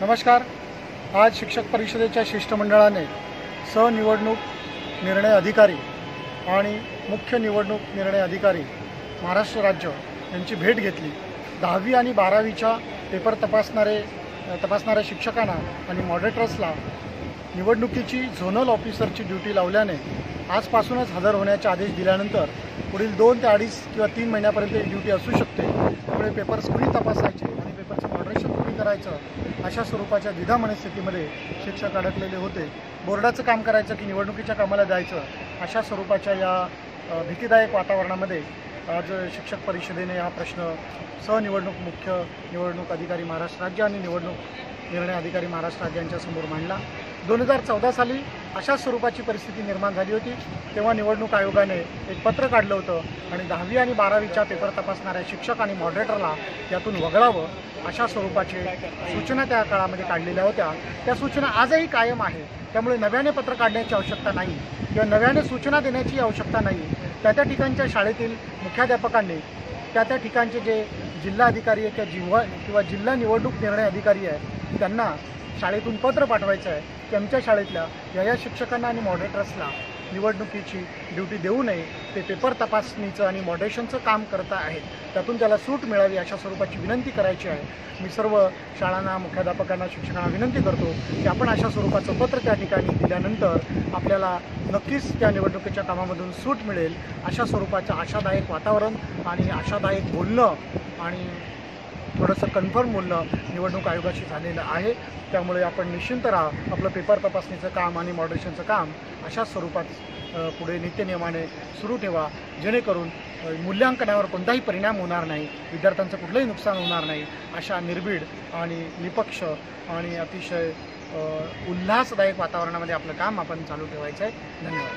नमस्कार. आज शिक्षक परिषदेच्या शिष्टमंडळाने सहनिवडणूक निर्णय अधिकारी आणि मुख्य निवडणूक निर्णय अधिकारी महाराष्ट्र राज्य यांची भेट घेतली. दहावी आणि बारावीच्या पेपर तपासणारे तपासणाऱ्या शिक्षकांना आणि मॉडरेटर्सला निवडणुकीची झोनल ऑफिसरची ड्युटी लावल्याने आजपासूनच हजर होण्याचे आदेश दिल्यानंतर पुढील दोन ते अडीच किंवा तीन महिन्यापर्यंत ही ड्युटी असू शकते. त्यामुळे पेपर्स कुणी तपासायचे आणि पेपरचं मॉडरेशन कुणी करायचं अशा स्वरूपाच्या द्विधा मनस्थितीमध्ये शिक्षक अडकलेले होते. बोर्डाचं काम करायचं की निवडणुकीच्या कामाला जायचं अशा स्वरूपाच्या या भीतीदायक वातावरणामध्ये आज शिक्षक परिषदेने हा प्रश्न सहनिवडणूक मुख्य निवडणूक अधिकारी महाराष्ट्र राज्य आणि निवडणूक निर्णय अधिकारी महाराष्ट्र राज्य यांच्यासमोर मांडला. दोन हजार चौदा साली अशा स्वरूपाची परिस्थिती निर्माण झाली होती. तेव्हा निवडणूक आयोगाने एक पत्र काढलं होतं आणि दहावी आणि बारावीच्या पेपर तपासणाऱ्या शिक्षक आणि मॉडरेटरला यातून वगळावं अशा स्वरूपाचे सूचना त्या काळामध्ये काढलेल्या होत्या. त्या सूचना आजही कायम आहे. त्यामुळे नव्याने पत्र काढण्याची आवश्यकता नाही किंवा नव्याने सूचना देण्याची आवश्यकता नाही. त्या त्या ठिकाणच्या शाळेतील मुख्याध्यापकांनी त्या त्या ठिकाणचे जे जिल्हा अधिकारी आहे किंवा जिव्हा किंवा जिल्हा निवडणूक निर्णय अधिकारी आहे त्यांना शाळेतून पत्र पाठवायचं आहे. की आमच्या शाळेतल्या या या शिक्षकांना आणि मॉडरेटर्सला निवडणुकीची ड्युटी देऊ नये ते पेपर तपासणीचं आणि मॉडरेशनचं काम करत आहेत त्यातून त्याला सूट मिळावी अशा स्वरूपाची विनंती करायची आहे. मी सर्व शाळांना मुख्याध्यापकांना शिक्षकांना विनंती करतो की आपण अशा स्वरूपाचं पत्र त्या ठिकाणी दिल्यानंतर आपल्याला नक्कीच त्या निवडणुकीच्या कामामधून सूट मिळेल अशा स्वरूपाचं आशादायक वातावरण आणि आशादायक बोलणं आणि थोडंसं कन्फर्म बोलणं निवडणूक आयोगाशी झालेलं आहे. त्यामुळे आपण निश्चिंत राहा. आपलं पेपर तपासणीचं काम आणि मॉडरेशनचं काम अशा स्वरूपात पुढे नित्यनियमाने सुरू ठेवा. जेणेकरून मूल्यांकनावर कोणताही परिणाम होणार नाही. विद्यार्थ्यांचं कुठलंही नुकसान होणार नाही. अशा निर्भीड आणि निपक्ष आणि अतिशय उल्हासदायक वातावरणामध्ये आपलं काम आपण चालू ठेवायचं आहे धन्यवाद.